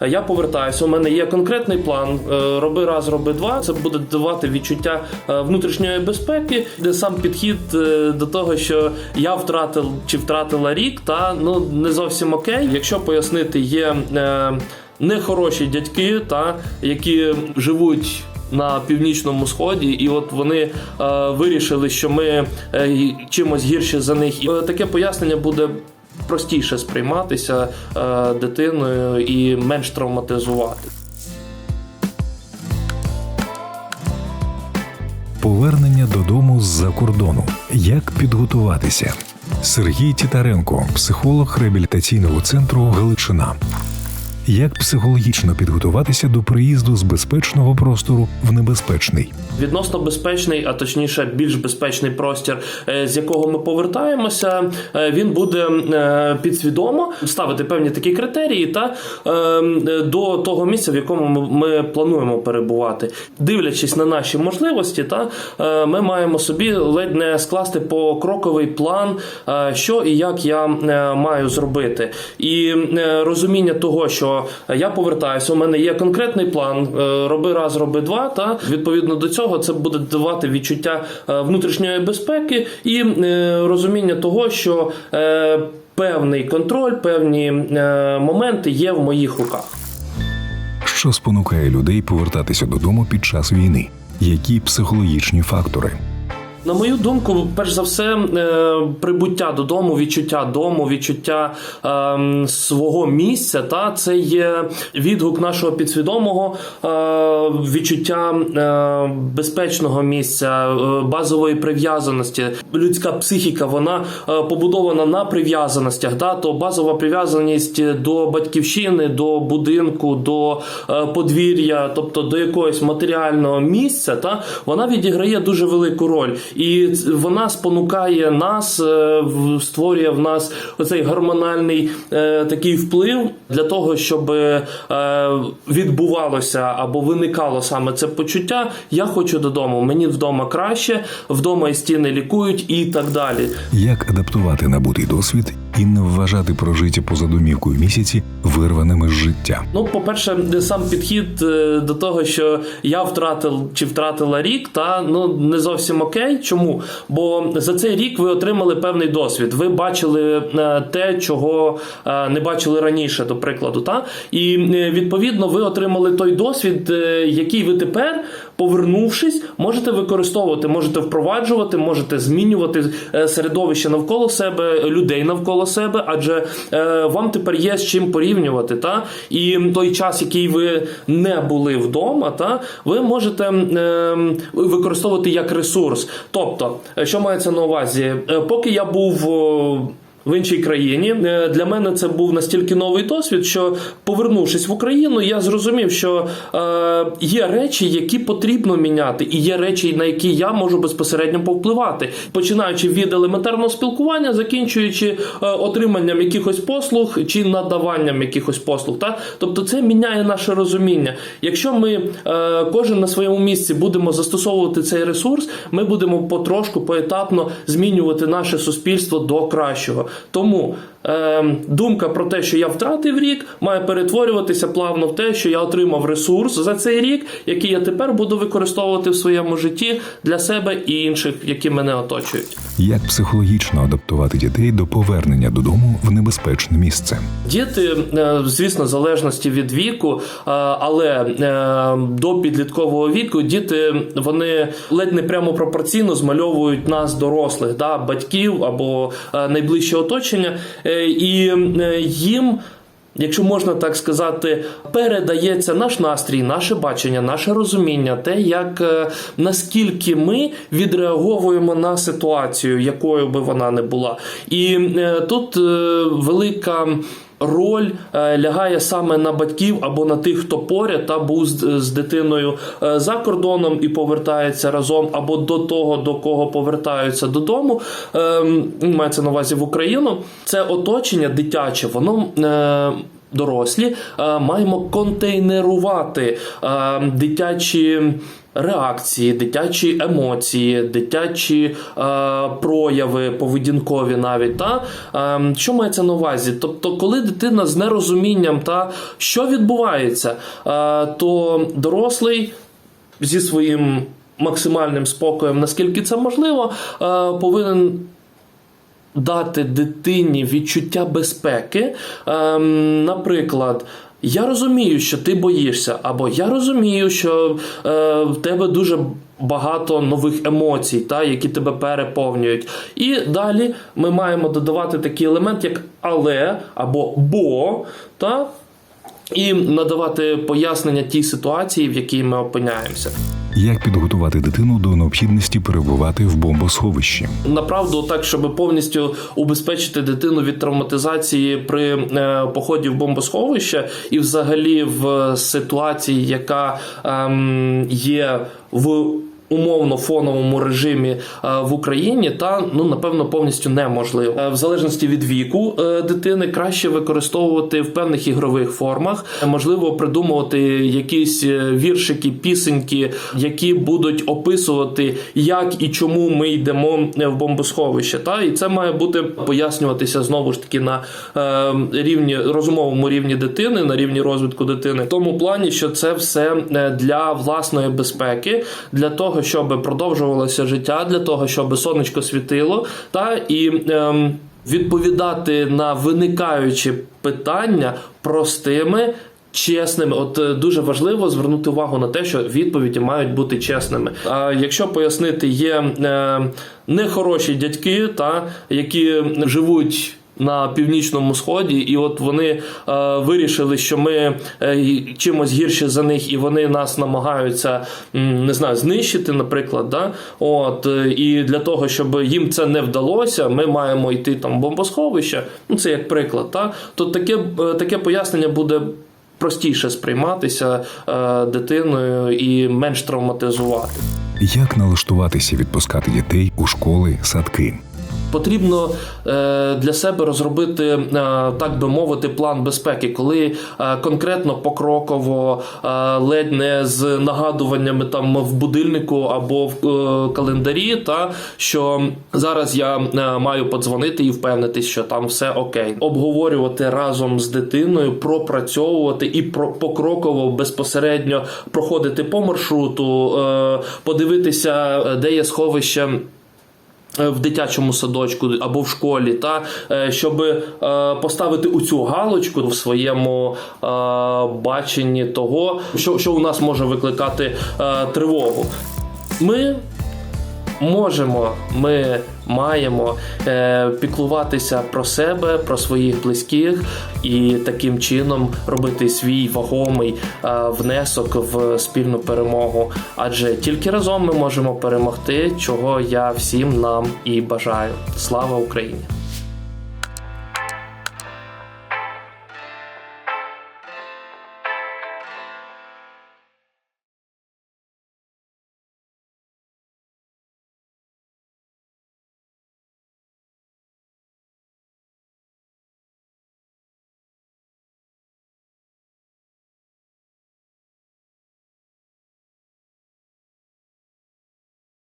Я повертаюся. У мене є конкретний план. е, Роби раз, роби два. Це буде давати відчуття е, внутрішньої безпеки, де сам підхід е, до того, що я втратив чи втратила рік, та ну не зовсім окей. Якщо пояснити, є е, нехороші дядьки, та які живуть. На північному сході, і от вони е, вирішили, що ми е, чимось гірше за них. І е, таке пояснення буде простіше сприйматися е, дитиною і менш травматизувати. Повернення додому з-за кордону. Як підготуватися? Сергій Тітаренко, психолог реабілітаційного центру Галичина. Як психологічно підготуватися до приїзду з безпечного простору в небезпечний? Відносно безпечний, а точніше, більш безпечний простір, е, з якого ми повертаємося, е, він буде е, підсвідомо ставити певні такі критерії та до того місця, в якому ми- плануємо перебувати. Дивлячись на наші можливості, та ми маємо собі ледь не скласти покроковий план, що і як я маю зробити. І розуміння того, що я повертаюся, у мене є конкретний план, е, роби раз, роби два. Та відповідно до цього це буде давати відчуття е, внутрішньої безпеки і е, розуміння того, що е, певний контроль, певні е, моменти є в моїх руках. Що спонукає людей повертатися додому під час війни? Які психологічні фактори? На мою думку, перш за все, е, прибуття додому, відчуття дому, відчуття е, свого місця, та це є відгук нашого підсвідомого е, відчуття е, безпечного місця, е, базової прив'язаності. Людська психіка вона е, побудована на прив'язаностях. Да? То базова прив'язаність до батьківщини, до будинку, до е, подвір'я, тобто до якогось матеріального місця, та вона відіграє дуже велику роль, і вона спонукає нас, е, створює в нас оцей гормональний е, такий вплив для того, щоб е, відбувалося або виникало саме це почуття. Я хочу додому, мені вдома краще, вдома і стіни лікують і так далі. Як адаптувати набутий досвід і не вважати прожиті поза домівкою місяці вирваними з життя? Ну, по-перше, сам підхід до того, що я втратив чи втратила рік, та ну не зовсім окей. Чому? Бо за цей рік ви отримали певний досвід. Ви бачили е, те, чого е, не бачили раніше, до прикладу, та і е, відповідно ви отримали той досвід, який ви тепер, повернувшись, можете використовувати, можете впроваджувати, можете змінювати е, середовище навколо себе, людей навколо себе, адже е, вам тепер є з чим порівнювати. Та? І той час, який ви не були вдома, та, ви можете е, використовувати як ресурс. Тобто, е, що мається на увазі? Поки я був. В іншій країні Е, для мене це був настільки новий досвід, що повернувшись в Україну, я зрозумів, що е, є речі, які потрібно міняти, і є речі, на які я можу безпосередньо повпливати, починаючи від елементарного спілкування, закінчуючи е, отриманням якихось послуг чи надаванням якихось послуг. Та? Тобто це міняє наше розуміння. Якщо ми кожен на своєму місці будемо застосовувати цей ресурс, ми будемо потрошку, поетапно змінювати наше суспільство до кращого. Тому е, думка про те, що я втратив рік, має перетворюватися плавно в те, що я отримав ресурс за цей рік, який я тепер буду використовувати в своєму житті для себе і інших, які мене оточують. Як психологічно адаптувати дітей до повернення додому в небезпечне місце? Діти, е, звісно, в залежності від віку, е, але е, до підліткового віку діти вони ледь не прямо пропорційно змальовують нас, дорослих, да, батьків або е, найближче оточення, Е, і е, їм. Якщо можна так сказати, передається наш настрій, наше бачення, наше розуміння, те, як е, наскільки ми відреаговуємо на ситуацію, якою би вона не була. І тут велика. Роль е, лягає саме на батьків або на тих, хто поряд та був з, з дитиною е, за кордоном і повертається разом, або до того, до кого повертаються додому. Е, мається на увазі в Україну. Це оточення дитяче, воно. Е, Дорослі е, маємо контейнерувати е, дитячі реакції, дитячі емоції, дитячі е, прояви, поведінкові навіть. Та? Е, що мається на увазі? Тобто, коли дитина з нерозумінням, та, що відбувається, е, то дорослий зі своїм максимальним спокоєм, наскільки це можливо, е, повинен дати дитині відчуття безпеки. Ем, наприклад, я розумію, що ти боїшся, або я розумію, що е, в тебе дуже багато нових емоцій, та, які тебе переповнюють. І далі ми маємо додавати такий елемент, як але або бо. Та, і надавати пояснення тій ситуації, в якій ми опиняємося. Як підготувати дитину до необхідності перебувати в бомбосховищі? Направду, так, щоб повністю убезпечити дитину від травматизації при е, поході в бомбосховище і взагалі в ситуації, яка ем, є в умовно фоновому режимі е, в Україні, та ну напевно повністю неможливо. Е, В залежності від віку е, дитини краще використовувати в певних ігрових формах, можливо, придумувати якісь віршики, пісеньки, які будуть описувати, як і чому ми йдемо в бомбосховище. Та і це має бути пояснюватися знову ж таки на рівні розумовому рівні дитини, на рівні розвитку дитини, в тому плані, що це все для власної безпеки, для того, щоб продовжувалося життя, для того, щоб сонечко світило, та і. ем, Відповідати на виникаючі питання простими, чесними. От е, дуже важливо звернути увагу на те, що відповіді мають бути чесними. А якщо пояснити, є е, нехороші дядьки, та які живуть. На північному сході, і от вони е, вирішили, що ми е, чимось гірше за них, і вони нас намагаються не знаю, знищити, наприклад. Да? От, е, і для того, щоб їм це не вдалося, ми маємо йти там в бомбосховище. Ну це як приклад. Та? То таке, е, таке пояснення буде простіше сприйматися е, дитиною і менш травматизувати. Як налаштуватися відпускати дітей у школи, садки? Потрібно е, для себе розробити, е, так би мовити, план безпеки, коли е, конкретно покроково, ледь не з нагадуваннями там в будильнику або в календарі, та що зараз я маю подзвонити і впевнитись, що там все окей. Обговорювати разом з дитиною, пропрацьовувати і покроково безпосередньо проходити по маршруту, подивитися, де є сховище. Е, В дитячому садочку або в школі, та е, щоб е, поставити у цю галочку в своєму баченні того, що, що у нас може викликати тривогу. Ми можемо, ми маємо е, піклуватися про себе, про своїх близьких і таким чином робити свій вагомий е, внесок в спільну перемогу. Адже тільки разом ми можемо перемогти, чого я всім нам і бажаю. Слава Україні!